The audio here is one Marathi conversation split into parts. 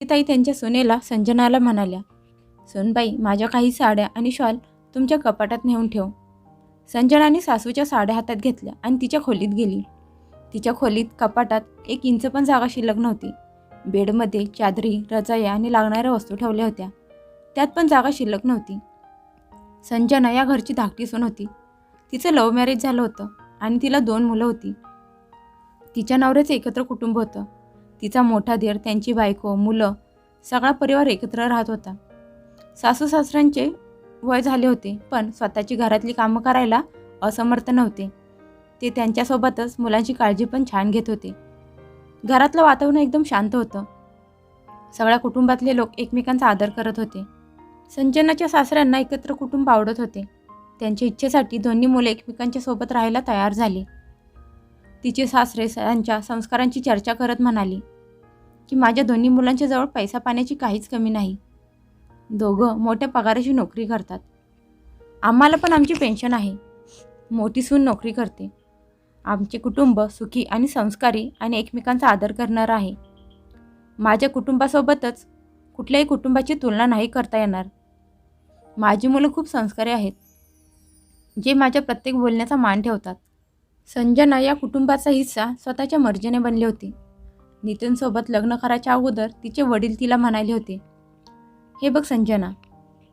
ताई त्यांच्या सुनेला संजनाला म्हणाल्या सुनबाई माझ्या काही साड्या आणि शॉल तुमच्या कपाटात नेऊन ठेव. संजनाने सासूच्या साड्या हातात घेतल्या आणि तिच्या खोलीत गेली. तिच्या खोलीत कपाटात एक इंच पण जागा शिल्लक नव्हती. बेडमध्ये चादरी रजाया आणि लागणाऱ्या वस्तू ठेवल्या होत्या. त्यात पण जागा शिल्लक नव्हती. संजना या घरची धाकटी सून होती. तिचं लव्ह मॅरेज झालं होतं आणि तिला दोन मुलं होती. तिच्या नवऱ्याचं एकत्र कुटुंब होतं. तिचा मोठा धीर त्यांची बायको मुलं सगळा परिवार एकत्र राहत होता. सासू सासऱ्यांचे वय झाले होते पण स्वतःची घरातली कामं करायला असमर्थ नव्हते. ते त्यांच्यासोबतच मुलांची काळजी पण छान घेत होते. घरातलं वातावरण एकदम शांत होतं. सगळ्या कुटुंबातले लोक एकमेकांचा आदर करत होते. संजनाच्या सासऱ्यांना एकत्र कुटुंब आवडत होते. त्यांच्या इच्छेसाठी दोन्ही मुले एकमेकांच्या सोबत राहायला तयार झाली. तिचे सासरे त्यांच्या संस्कारांची चर्चा करत म्हणाली की माझ्या दोन्ही मुलांच्या जवळ पैसा पाण्याची काहीच कमी नाही. दोघं मोठ्या पगाराची नोकरी करतात. आम्हाला पण आमची पेन्शन आहे. मोठी सून नोकरी करते. आमचे कुटुंब सुखी आणि संस्कारी आणि एकमेकांचा आदर करणार आहे. माझ्या कुटुंबासोबतच कुठल्याही कुटुंबाची तुलना नाही करता येणार. माझी मुलं खूप संस्कारी आहेत. जे माझ्या प्रत्येक बोलण्याचा मान ठेवतात. संजना या कुटुंबाचा हिस्सा स्वतःच्या मर्जीने बनले होते. नितीनसोबत लग्न करायच्या अगोदर तिचे वडील तिला म्हणाले होते हे बघ संजना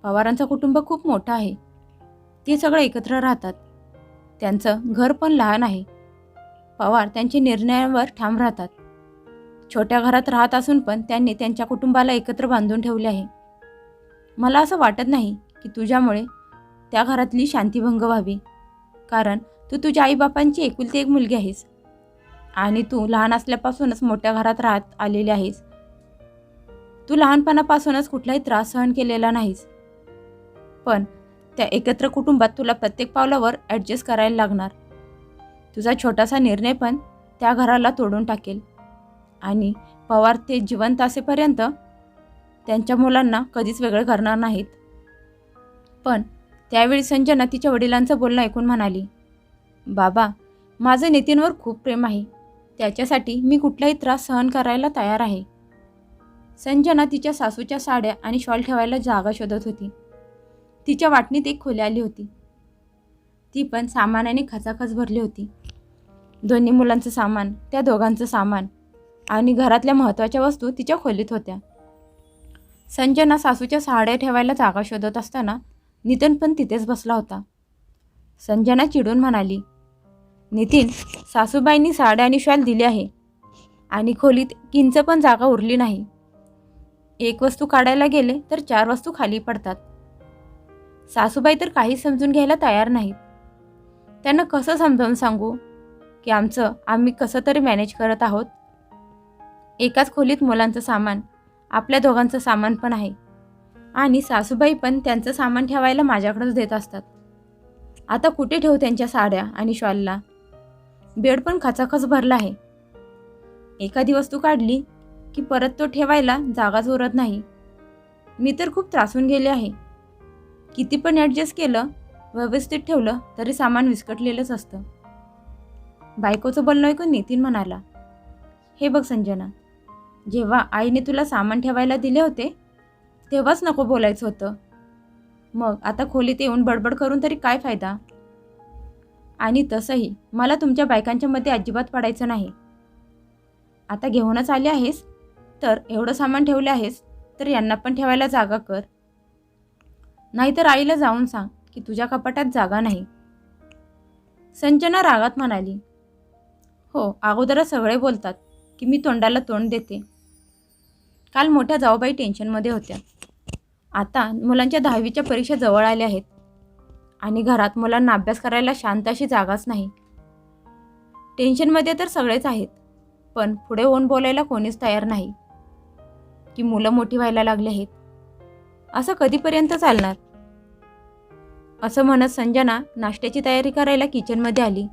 पवारांचं कुटुंब खूप मोठं आहे. ते सगळं एकत्र राहतात. त्यांचं घर पण लहान आहे. पवार त्यांच्या निर्णयावर ठाम राहतात. छोट्या घरात राहत असून पण त्यांनी त्यांच्या कुटुंबाला एकत्र बांधून ठेवले आहे. मला असं वाटत नाही की तुझ्यामुळे त्या घरातली शांतीभंग व्हावी. कारण तू तुझ्या आईबापांची एकुलती एक मुलगी आहेस. आणि तू लहान असल्यापासूनच मोठ्या घरात राहत आलेली आहेस. तू लहानपणापासूनच कुठलाही त्रास सहन केलेला नाहीस. पण त्या एकत्र कुटुंबात तुला प्रत्येक पावलावर ॲडजस्ट करायला लागणार. तुझा छोटासा निर्णय पण त्या घराला तोडून टाकेल. आणि पवार ते जिवंत असेपर्यंत त्यांच्या मुलांना कधीच वेगळं करणार नाहीत. पण त्यावेळी संजना तिच्या वडिलांचं बोलणं ऐकून म्हणाली बाबा माझं नितीनवर खूप प्रेम आहे. त्याच्यासाठी मी कुठलाही त्रास सहन करायला तयार आहे. संजना तिच्या सासूच्या साड्या आणि शॉल ठेवायला जागा शोधत होती. तिच्या वाटणीत एक खोली आली होती. ती पण सामानाने खचाखच भरली होती. दोन्ही मुलांचं सामान त्या दोघांचं सामान आणि घरातल्या महत्त्वाच्या वस्तू तिच्या खोलीत होत्या. संजना सासूच्या साड्या ठेवायला जागा शोधत असताना नितन पण तिथेच बसला होता. संजना चिडून म्हणाली नितीन सासूबाईंनी साड्या आणि शॉल दिली आहे. आणि खोलीत किंच पण जागा उरली नाही. एक वस्तू काढायला गेले तर चार वस्तू खाली पडतात. सासूबाई तर काही समजून घ्यायला तयार नाहीत. त्यांना कसं समजावून सांगू? की आमचं आम्ही कसं तरी मॅनेज करत आहोत? एकाच खोलीत मुलांचं सामान आपल्या दोघांचं सामान पण आहे. आणि सासूबाई पण त्यांचं सामान ठेवायला माझ्याकडंच देत असतात. आता कुठे ठेवू त्यांच्या साड्या आणि शॉलला? बेड पण खचाखच भरला आहे. एखादी वस्तू काढली की परत तो ठेवायला जागाच उरत नाही. मी तर खूप त्रासून गेले आहे. किती पण ॲडजस्ट केलं व्यवस्थित ठेवलं तरी सामान विस्कटलेलंच असतं. बायकोचं बोलणं ऐकून नितीन म्हणाला हे बघ संजना जेव्हा आईने तुला सामान ठेवायला दिले होते तेव्हाच नको बोलायचं होतं. मग आता खोलीत येऊन बडबड करून तरी काय फायदा? आणि तसंही मला तुमच्या बायकांच्या मध्ये अजिबात पडायचं नाही. आता घेऊनच आले आहेस? तर एवढं सामान ठेवले आहेस तर यांना पण ठेवायला जागा कर. नाहीतर आईला जाऊन सांग की तुझ्या कपाटात जागा नाही. संजना रागात म्हणाली हो अगोदरच सगळे बोलतात की मी तोंडाला तोंड देते. काल मोठ्या जाऊबाई टेन्शनमध्ये होत्या. आता मुलांच्या दहावीच्या परीक्षा जवळ आल्या आहेत. आणि घरात मुलांना अभ्यास करायला शांत अशी जागाच नाही. टेन्शनमध्ये तर सगळेच आहेत पण पुढे होऊन बोलायला कोणीच तयार नाही. की मुलं मोठी व्हायला लागली आहेत. असं कधीपर्यंत चालणार? असं म्हणत संजना नाश्त्याची तयारी करायला किचनमध्ये आली.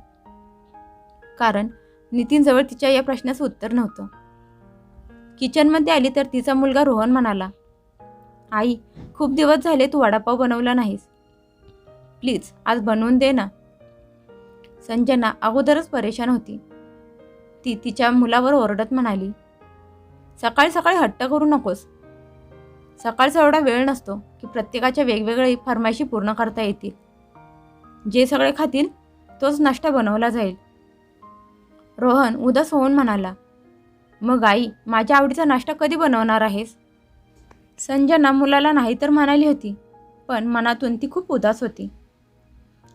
कारण नितीनजवळ तिच्या या प्रश्नाचं उत्तर नव्हतं. किचनमध्ये आली तर तिचा मुलगा रोहन म्हणाला आई खूप दिवस झाले तू वडापाव बनवला नाहीस. प्लीज आज बनवून दे ना. संजना अगोदरच परेशान होती. ती तिच्या मुलावर ओरडत म्हणाली सकाळी सकाळी हट्ट करू नकोस. सकाळचा एवढा वेळ नसतो की प्रत्येकाच्या वेगवेगळी फरमायशी पूर्ण करता येतील. जे सगळे खातील तोच नाश्ता बनवला जाईल. रोहन उदास होऊन म्हणाला मग आई माझ्या आवडीचा नाश्ता कधी बनवणार आहेस? संजना मुलाला नाही तर म्हणाली होती पण मनातून ती खूप उदास होती.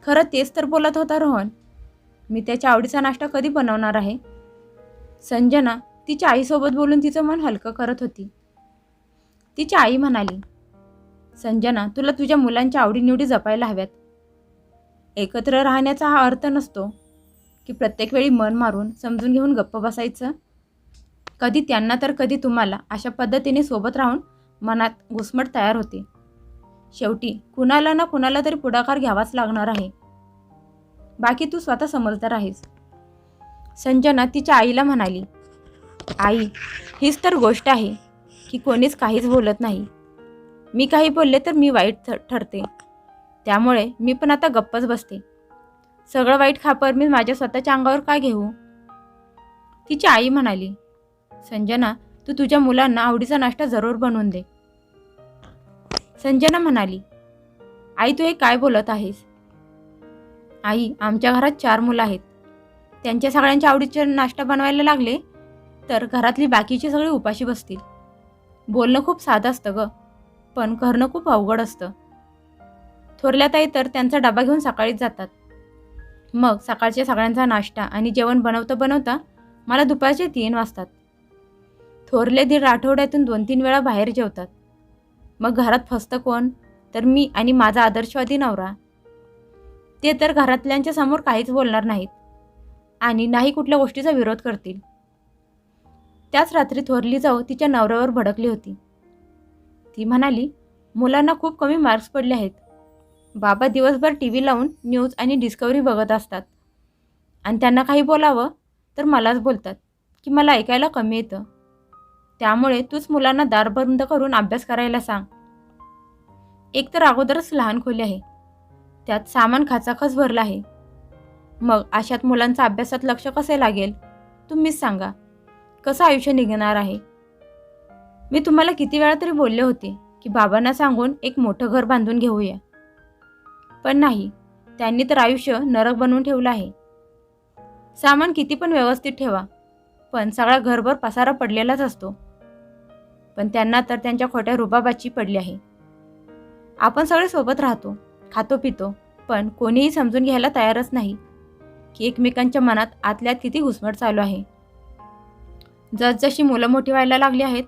खरं तेच तर बोलत होता रोहन. मी त्याच्या आवडीचा नाश्ता कधी बनवणार आहे? संजना तिच्या आईसोबत बोलून तिचं मन हलकं करत होती. तिची आई म्हणाली संजना तुला तुझ्या मुलांच्या आवडीनिवडी जपायला हव्यात. एकत्र राहण्याचा हा अर्थ नसतो की प्रत्येक वेळी मन मारून समजून घेऊन गप्प बसायचं. कधी त्यांना तर कधी तुम्हाला अशा पद्धतीने सोबत राहून मनात घुसमट तयार होते. शेवटी कुणाला ना कुणाला तरी पुढाकार घ्यावाच लागणार आहे. बाकी तू स्वतः समजदार आहेस. संजना तिच्या आईला म्हणाली आई हीच तर गोष्ट आहे की कोणीच काहीच बोलत नाही. मी काही बोलले तर मी वाईट ठरते. त्यामुळे मी पण आता गप्पच बसते. सगळं वाईट खापर मी माझ्या स्वतःच्या अंगावर काय घेऊ? तिची आई म्हणाली संजना तू तुझ्या मुलांना आवडीचा नाश्ता जरूर बनवून दे. संजना म्हणाली आई तू हे काय बोलत आहेस? आई आमच्या घरात चार मुलं आहेत. त्यांच्या सगळ्यांच्या आवडीचे नाश्ता बनवायला लागले तर घरातली बाकीची सगळी उपाशी बसतील. बोलणं खूप साधं असतं ग पण करणं खूप अवघड असतं. थोरल्या ताई तर त्यांचा डबा घेऊन सकाळीच जातात. मग सकाळच्या सगळ्यांचा नाश्ता आणि जेवण बनवता बनवता मला दुपारचे तीन वाजतात. थोरले दीड आठवड्यातून दोन तीन वेळा बाहेर जेवतात. मग घरात फसतं कोण? तर मी आणि माझा आदर्शवादी नवरा. ते तर घरातल्यांच्या समोर काहीच बोलणार नाहीत. आणि नाही कुठल्या गोष्टीचा विरोध करतील. त्याच रात्री थोरली जाऊ तिच्या नवऱ्यावर भडकली होती. ती म्हणाली मुलांना खूप कमी मार्क्स पडले आहेत. बाबा दिवसभर टी व्ही लावून न्यूज आणि डिस्कवरी बघत असतात. आणि त्यांना काही बोलावं तर मलाच बोलतात की मला ऐकायला कमी येतं. त्यामुळे तूच मुलांना दार बंद करून अभ्यास करायला सांग. एक तर अगोदरच लहान खोली आहे. त्यात सामान खाचाखच भरलं आहे. मग अशात मुलांचा अभ्यासात लक्ष कसे लागेल? तुम्हीच सांगा. कसं आयुष्य निघणार आहे? मी तुम्हाला किती वेळा तरी बोलले होते की बाबांना सांगून एक मोठं घर बांधून घेऊया. पण नाही त्यांनी तर आयुष्य नरक बनवून ठेवलं आहे. सामान किती पण व्यवस्थित ठेवा पण सगळा घरभर पसारा पडलेलाच असतो. पण त्यांना तर त्यांच्या खोट्या रुबाबाची पडली आहे. आपण सगळे सोबत राहतो खातो पितो पण कोणीही समजून घ्यायला तयारच नाही की एकमेकांच्या मनात आतल्यात किती घुसमट चालू आहे. जसजशी मुलं मोठी व्हायला लागली आहेत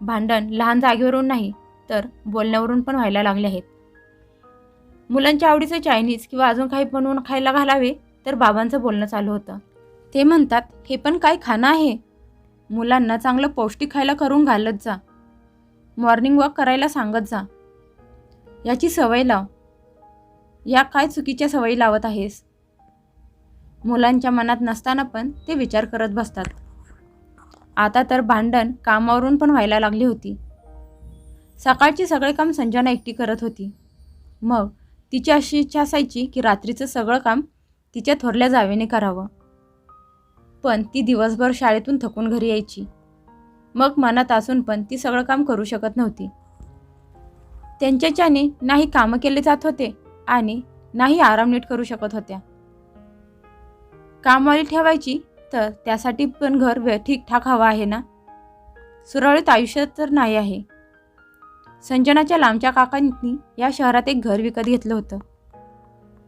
भांडण लहान जागेवरून नाही तर बोलण्यावरून पण व्हायला लागले आहेत. मुलांच्या आवडीचं चायनीज किंवा अजून काही बनवून खायला घालावे तर बाबांचं बोलणं चालू होतं. ते म्हणतात हे पण काय खाणं आहे? मुलांना चांगलं पौष्टिक खायला करून घालत जा. मॉर्निंग वॉक करायला सांगत जा. याची सवय लाव. या काय चुकीच्या सवयी लावत आहेस? मुलांच्या मनात नसताना पण ते विचार करत बसतात. आता तर भांडण कामावरून पण व्हायला लागली होती. सकाळची सगळे काम संजना एकटी करत होती. मग तिची अशी इच्छा असायची की रात्रीचं सगळं काम तिच्या थोरल्या जावेने करावं. पण ती दिवसभर शाळेतून थकून घरी यायची. मग मनात असून पण ती सगळं काम करू शकत नव्हती. त्यांच्याच्याने नाही कामं केले जात होते आणि नाही आराम नीट करू शकत होत्या. कामवाली ठेवायची तर त्यासाठी पण घर वे ठीकठाक हवं आहे ना? सुरळीत आयुष्य तर नाही आहे. संजनाच्या लांबच्या काकांनी या शहरात एक घर विकत घेतलं होतं.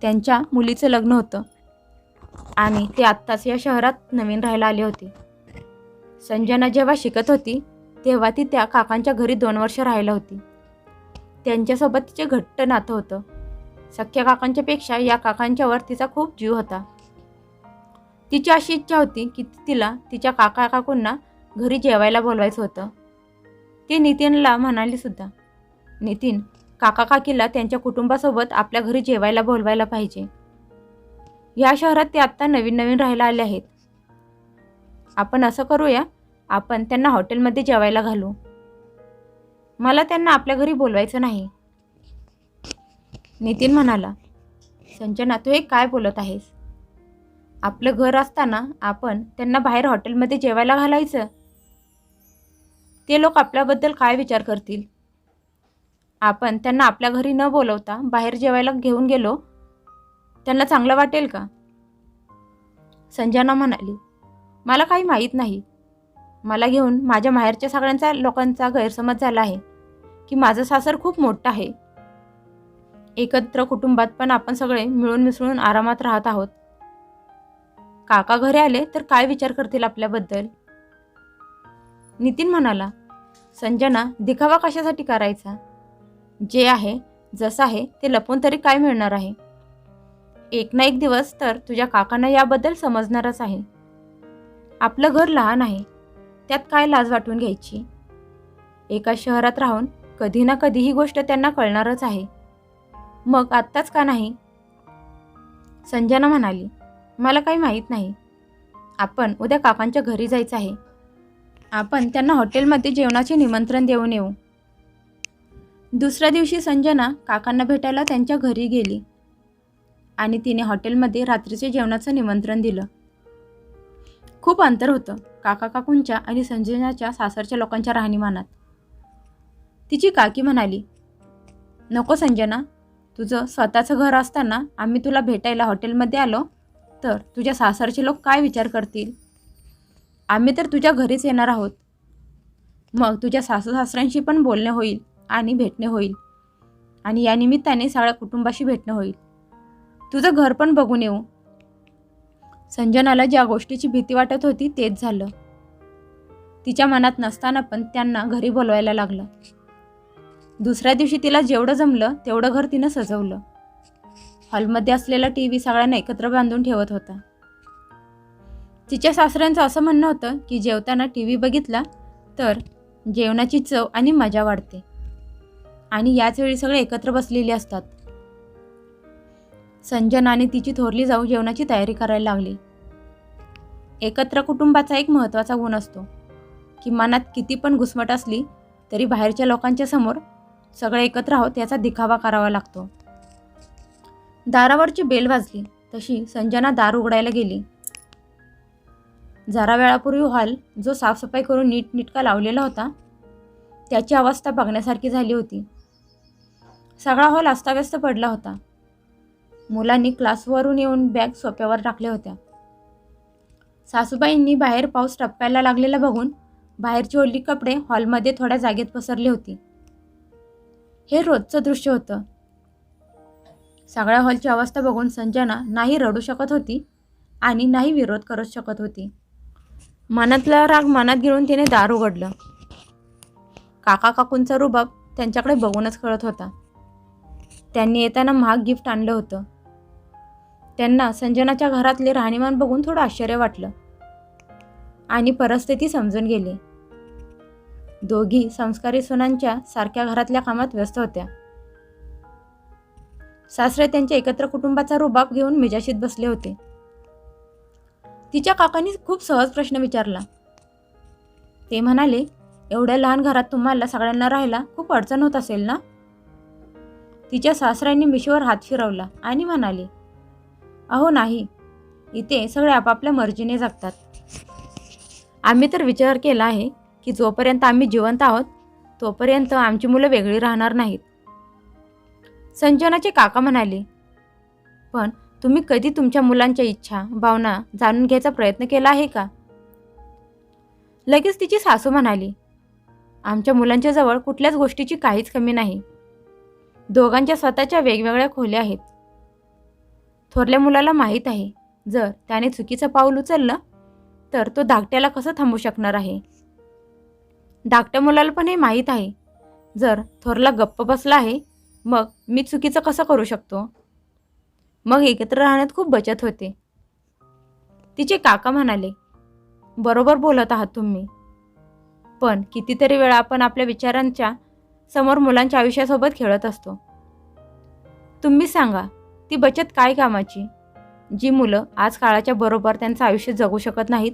त्यांच्या मुलीचं लग्न होतं. आणि ते आत्ताच या शहरात नवीन राहायला आले होते. संजना जेव्हा शिकत होती तेव्हा ती त्या काकांच्या घरी दोन वर्ष राहिला होती. त्यांच्यासोबत तिचे घट्ट नातं होतं. सख्या काकांच्यापेक्षा या काकांच्यावर तिचा खूप जीव होता. तिची अशी इच्छा होती की तिला तिच्या काका काकूंना घरी जेवायला बोलवायचं होतं. ती नितीनला म्हणाली सुद्धा नितीन काका काकीला त्यांच्या कुटुंबासोबत आपल्या घरी जेवायला बोलवायला पाहिजे. या शहरात ते आत्ता नवीन नवीन राहायला आले आहेत. आपण असं करूया आपण त्यांना हॉटेलमध्ये जेवायला घालू. मला त्यांना आपल्या घरी बोलवायचं नाही. नितीन म्हणाला संजना तू हे काय बोलत आहेस? आपलं घर असताना आपण त्यांना बाहेर हॉटेलमध्ये जेवायला घालायचं? ते लोक आपल्याबद्दल काय विचार करतील? आपण त्यांना आपल्या घरी न बोलवता बाहेर जेवायला घेऊन गेलो त्यांना चांगलं वाटेल का? संजना म्हणाली मला काही माहीत नाही. मला घेऊन माझ्या माहेरच्या सगळ्यांचा लोकांचा गैरसमज झाला आहे की माझं सासर खूप मोठं आहे. एकत्र कुटुंबात पण आपण सगळे मिळून मिसळून आरामात राहत आहोत. काका घरी आले तर काय विचार करतील आपल्याबद्दल? नितीन म्हणाला संजना दिखावा कशासाठी करायचा? जे आहे जसं आहे ते लपून तरी काय मिळणार आहे? एक ना एक दिवस तर तुझ्या काकांना याबद्दल समजणारच आहे. आपलं घर लहान आहे. त्यात काय लाज वाटून घ्यायची? एका शहरात राहून कधी ना कधी ही गोष्ट त्यांना कळणारच आहे. मग आत्ताच का नाही? संजना म्हणाली मला काही माहीत नाही. आपण उद्या काकांच्या घरी जायचं आहे. आपण त्यांना हॉटेलमध्ये जेवणाचे निमंत्रण देऊन येऊ. दुसऱ्या दिवशी संजना काकांना भेटायला त्यांच्या घरी गेली. आणि तिने हॉटेलमध्ये रात्रीचे जेवणाचं निमंत्रण दिलं. खूप अंतर होतं काका काकूंच्या आणि संजनाच्या सासरच्या लोकांच्या राहणीमानात. तिची काकी म्हणाली नको संजना तुझं स्वतःचं घर असताना आम्ही तुला भेटायला हॉटेलमध्ये आलो तर तुझ्या सासरचे लोक काय विचार करतील? आम्ही तर तुझ्या घरीच येणार आहोत. मग तुझ्या सासू सासऱ्यांशी पण बोलणे होईल आणि भेटणे होईल. आणि या निमित्ताने सगळ्या कुटुंबाशी भेटणं होईल. तुझं घर पण बघून येऊ. संजनाला ज्या गोष्टीची भीती वाटत होती तेच झालं. तिच्या मनात नसताना पण त्यांना घरी बोलवायला लागलं. दुसऱ्या दिवशी तिला जेवढं जमलं तेवढं घर तिनं सजवलं. हॉलमध्ये असलेला टी व्ही सगळ्यांना एकत्र बांधून ठेवत होता. तिच्या सासऱ्यांचं असं म्हणणं होतं की जेवताना टी व्ही बघितला तर जेवणाची चव आणि मजा वाढते. आणि याच वेळी सगळे एकत्र बसलेले असतात. संजना आणि तिची थोरली जाऊ जेवणाची तयारी करायला लागली. एकत्र कुटुंबाचा एक महत्त्वाचा गुण असतो. की मनात किती पण घुसमट असली तरी बाहेरच्या लोकांच्या समोर सगळे एकत्र आहोत याचा दिखावा करावा लागतो. दारावरची बेल वाजली तशी संजना दार उघडायला गेली. जरा वेळापूर्वी हॉल जो साफसफाई करून नीटनीटका लावलेला होता त्याची अवस्था बघण्यासारखी झाली होती. सगळा हॉल अस्ताव्यस्त पडला होता. मुलांनी क्लासवरून येऊन बॅग सोप्यावर टाकल्या होत्या. सासूबाईंनी बाहेर पाऊस टप्प्याला लागलेला बघून बाहेरची ओली कपडे हॉलमध्ये थोड्या जागेत पसरली होती. हे रोजचं दृश्य होतं. सगळ्या हॉलची अवस्था बघून संजना नाही रडू शकत होती आणि नाही विरोध करू शकत होती. मनातला राग मनात घेऊन तिने दार उघडलं. काका काकूंचा रुबाब त्यांच्याकडे बघूनच कळत होता. त्यांनी येताना महाग गिफ्ट आणलं होतं. त्यांना संजनाच्या घरातले राहणीमान बघून थोडं आश्चर्य वाटलं. आणि परिस्थिती समजून गेली. दोघी संस्कारी सुनांच्या सारख्या घरातल्या कामात व्यस्त होत्या. सासरे त्यांच्या एकत्र कुटुंबाचा रुबाब घेऊन मिजाशीत बसले होते. तिच्या काकांनी खूप सहज प्रश्न विचारला. ते म्हणाले एवढ्या लहान घरात तुम्हाला सगळ्यांना राहायला खूप अडचण होत असेल ना? तिच्या सासऱ्यांनी मिशीवर हात फिरवला आणि म्हणाले अहो नाही. इथे सगळे आपापल्या मर्जीने जगतात. आम्ही तर विचार केला आहे की जोपर्यंत आम्ही जिवंत आहोत तोपर्यंत आमची मुलं वेगळी राहणार नाहीत. संजनाचे काका म्हणाले पण तुम्ही कधी तुमच्या मुलांच्या इच्छा भावना जाणून घ्यायचा प्रयत्न केला आहे का? लगेच तिची सासू म्हणाली आमच्या मुलांच्या जवळ कुठल्याच गोष्टीची काहीच कमी नाही. दोघांच्या स्वतःच्या वेगवेगळ्या खोल्या आहेत. थोरल्या मुलाला माहीत आहे. जर त्याने चुकीचं पाऊल उचललं तर तो धाकट्याला कसं थांबू शकणार आहे? धाकट्या मुलाला पण हे माहीत आहे. जर थोरला गप्प बसला आहे मग मी चुकीचं कसं करू शकतो? मग एकत्र राहण्यात खूप बचत होते. तिचे काका म्हणाले बरोबर बोलत आहात तुम्ही. पण कितीतरी वेळा आपण आपल्या विचारांच्या समोर मुलांच्या आयुष्यासोबत खेळत असतो. तुम्ही सांगा ती बचत काय कामाची? जी मुलं आज काळाच्या बरोबर त्यांचं आयुष्य जगू शकत नाहीत?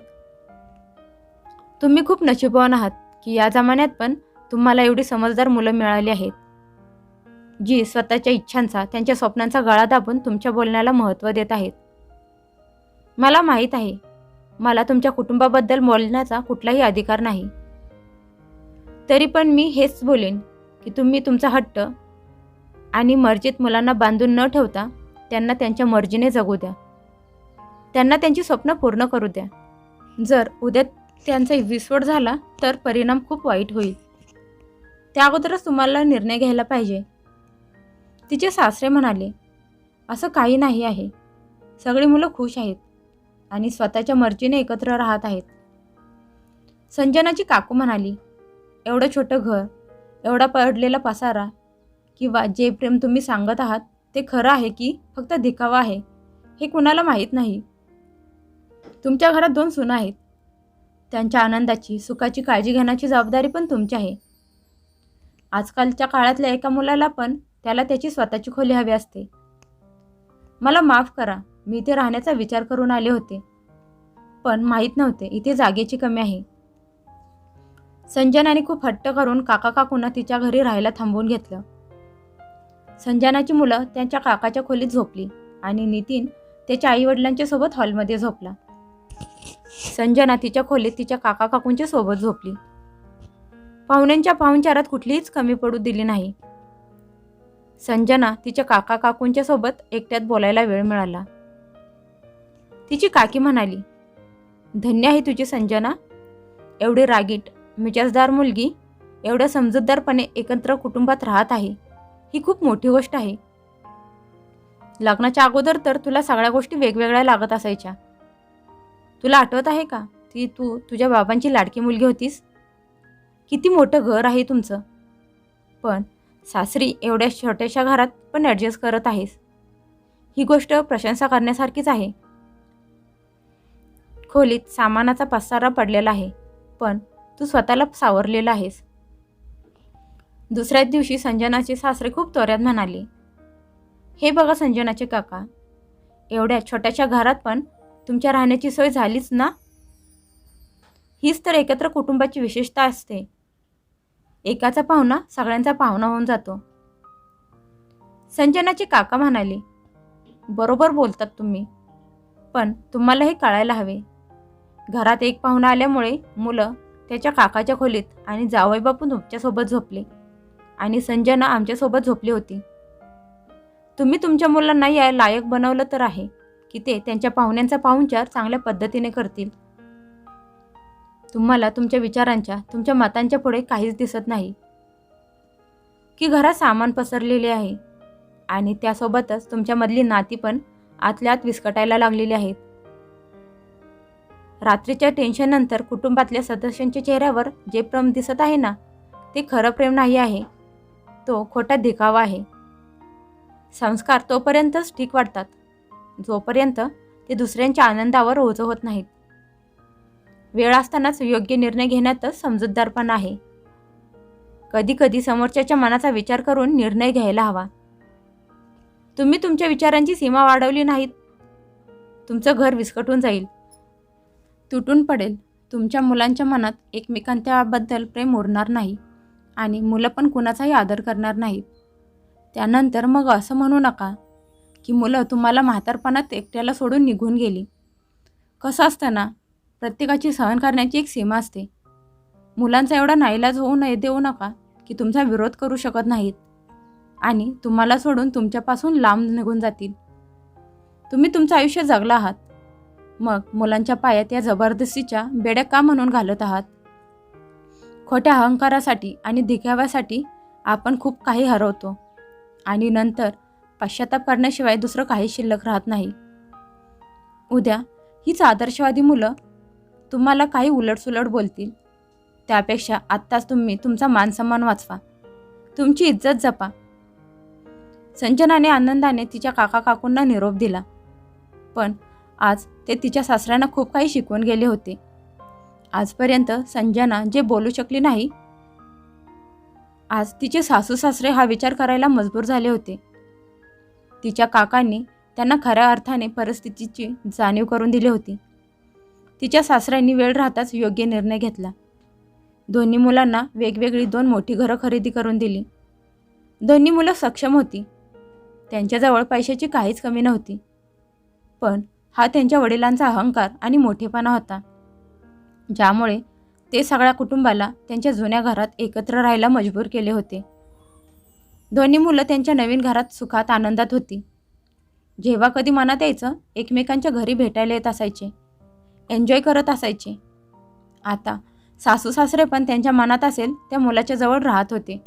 तुम्ही खूप नशीबवान आहात की या जमान्यात पण तुम्हाला एवढी समजदार मुलं मिळाली आहेत. जी स्वतःच्या इच्छांचा त्यांच्या स्वप्नांचा गळा दाबून तुमच्या बोलण्याला महत्त्व देत आहेत. मला माहीत आहे मला तुमच्या कुटुंबाबद्दल बोलण्याचा कुठलाही अधिकार नाही. तरी पण मी हेच बोलेन की तुम्ही तुमचा हट्ट आणि मर्जीत मुलांना बांधून न ठेवता त्यांना त्यांच्या मर्जीने जगू द्या. त्यांना त्यांची स्वप्न पूर्ण करू द्या. जर उद्या त्यांचा विस्फोट झाला तर परिणाम खूप वाईट होईल. त्या अगोदरच तुम्हाला निर्णय घ्यायला पाहिजे. तिचे सासरे म्हणाले असं काही नाही आहे. सगळी मुलं खुश आहेत आणि स्वतःच्या मर्जीने एकत्र राहत आहेत. संजनाची काकू म्हणाली एवढं छोटं घर एवढा पडलेला पसारा किंवा जे प्रेम तुम्ही सांगत आहात ते खरं आहे की फक्त दिखावा आहे? हे कुणाला माहीत नाही. तुमच्या घरात दोन सुना आहेत. त्यांच्या आनंदाची सुखाची काळजी घेण्याची जबाबदारी पण तुमची आहे. आजकालच्या काळातल्या एका मुलाला पण त्याला त्याची स्वतःची खोली हवी असते. मला माफ करा मी इथे राहण्याचा विचार करून आले होते. पण माहीत नव्हते इथे जागेची कमी आहे. संजनाने खूप हट्ट करून काका काकूंना तिच्या घरी राहायला थांबवून घेतलं. संजनाची मुलं त्यांच्या काकाच्या खोलीत झोपली आणि नितीन त्याच्या आईवडिलांच्या सोबत हॉलमध्ये झोपला. संजना तिच्या खोलीत तिच्या काका काकूंच्या सोबत झोपली. पाहुण्यांच्या पाहुणचारात कुठलीच कमी पडू दिली नाही. संजना तिच्या काका काकूंच्या सोबत एकट्यात बोलायला वेळ मिळाला. तिची काकी म्हणाली धन्य आहे तुझी संजना. एवढी रागीट मिजाजदार मुलगी एवढ्या समजूतदारपणे एकत्र कुटुंबात राहत आहे. ही खूप मोठी गोष्ट आहे. लग्नाच्या अगोदर तर तुला सगळ्या गोष्टी वेगवेगळ्या लागत असायच्या. तुला आठवत आहे का? ती तू तुझ्या बाबांची लाडकी मुलगी होतीस? किती मोठं घर आहे तुमचं? पण सासरी एवढ्या छोट्याशा घरात पण ॲडजस्ट करत आहेस. ही गोष्ट प्रशंसा करण्यासारखीच आहे. खोलीत सामानाचा पसारा पडलेला आहे पण तू स्वतःला सावरलेला आहेस. दुसऱ्याच दिवशी संजनाचे सासरे खूप त्वऱ्यात म्हणाले हे बघा संजनाचे काका एवढ्या छोट्याशा घरात पण तुमच्या राहण्याची सोय झालीच ना? हीच तर एकत्र कुटुंबाची विशेषता असते. एकाचा पाहुणा सगळ्यांचा पाहुणा होऊन जातो. संजनाचे काका म्हणाले बरोबर बोलतात तुम्ही पण तुम्हाला हे कळायला हवे. घरात एक पाहुणा आल्यामुळे मुलं त्याच्या काकाच्या खोलीत आणि जावई बापून तुमच्यासोबत झोपले. आणि संजना आमच्यासोबत झोपली होती. तुम्ही तुमच्या मुलांना या लायक बनवलं तर आहे की ते त्यांच्या पाहुण्यांचा पाहुणचार चांगल्या पद्धतीने करतील. तुम्हाला तुमच्या विचारांच्या तुमच्या मतांच्या पुढे काहीच दिसत नाही. की घरात सामान पसरलेले आहे आणि त्यासोबतच तुमच्यामधली नाती पण आतल्या आत विस्कटायला लागलेली आहेत. रात्रीच्या टेन्शननंतर कुटुंबातल्या सदस्यांच्या चेहऱ्यावर जे प्रेम दिसत आहे ना ते खरं प्रेम नाही आहे. तो खोटा दिखावा आहे. संस्कार तोपर्यंतच ठीक वाटतात. जोपर्यंत ते दुसऱ्यांच्या आनंदावर ओझं होत नाहीत. वेळ असतानाच योग्य निर्णय घेण्यातच समजूतदारपणा आहे. कधी कधी समोरच्याच्या मनाचा विचार करून निर्णय घ्यायला हवा. तुम्ही तुमच्या विचारांची सीमा वाढवली नाहीत. तुमचं घर विस्कटून जाईल. तुटून पडेल. तुमच्या मुलांच्या मनात एकमेकांच्याबद्दल प्रेम उरणार नाही. आणि मुलं पण कुणाचाही आदर करणार नाहीत. त्यानंतर मग असं म्हणू नका की मुलं तुम्हाला म्हातारपणात एकट्याला सोडून निघून गेली. कसं असतं ना प्रत्येकाची सहन करण्याची एक सीमा असते. मुलांचा एवढा नाईलाज होऊ नये देऊ नका की तुमचा विरोध करू शकत नाहीत. आणि तुम्हाला सोडून तुमच्यापासून लांब निघून जातील. तुम्ही तुमचं आयुष्य जगला आहात. मग मुलांच्या पायात या जबरदस्तीच्या बेड्या का म्हणून घालत आहात? खोट्या अहंकारासाठी आणि दिखाव्यासाठी आपण खूप काही हरवतो. आणि नंतर पश्चाताप करण्याशिवाय दुसरं काही शिल्लक राहत नाही. उद्या हीच आदर्शवादी मुलं तुम्हाला काही उलटसुलट बोलतील. त्यापेक्षा आत्ताच तुम्ही तुमचा मानसन्मान वाचवा. तुमची इज्जत जपा. संजनाने आनंदाने तिच्या काका काकूंना निरोप दिला. पण आज ते तिच्या सासऱ्यांना खूप काही शिकवून गेले होते. आजपर्यंत संजना जे बोलू शकली नाही. आज तिचे सासू सासरे हा विचार करायला मजबूर झाले होते. तिच्या काकांनी त्यांना खऱ्या अर्थाने परिस्थितीची जाणीव करून दिली होती. तिच्या सासऱ्यांनी वेळ राहताच योग्य निर्णय घेतला. दोन्ही मुलांना वेगवेगळी दोन मोठी घरं खरेदी करून दिली. दोन्ही मुलं सक्षम होती. त्यांच्याजवळ पैशाची काहीच कमी नव्हती. पण हा त्यांच्या वडिलांचा अहंकार आणि मोठेपणा होता. ज्यामुळे ते सगळ्या कुटुंबाला त्यांच्या जुन्या घरात एकत्र राहायला मजबूर केले होते. दोन्ही मुलं त्यांच्या नवीन घरात सुखात आनंदात होती. जेव्हा कधी मनात यायचं एकमेकांच्या घरी भेटायला येत असायचे. एन्जॉय करत असायचे. आता सासू सासरे पण त्यांच्या मनात असेल त्या मुलाच्या जवळ राहत होते.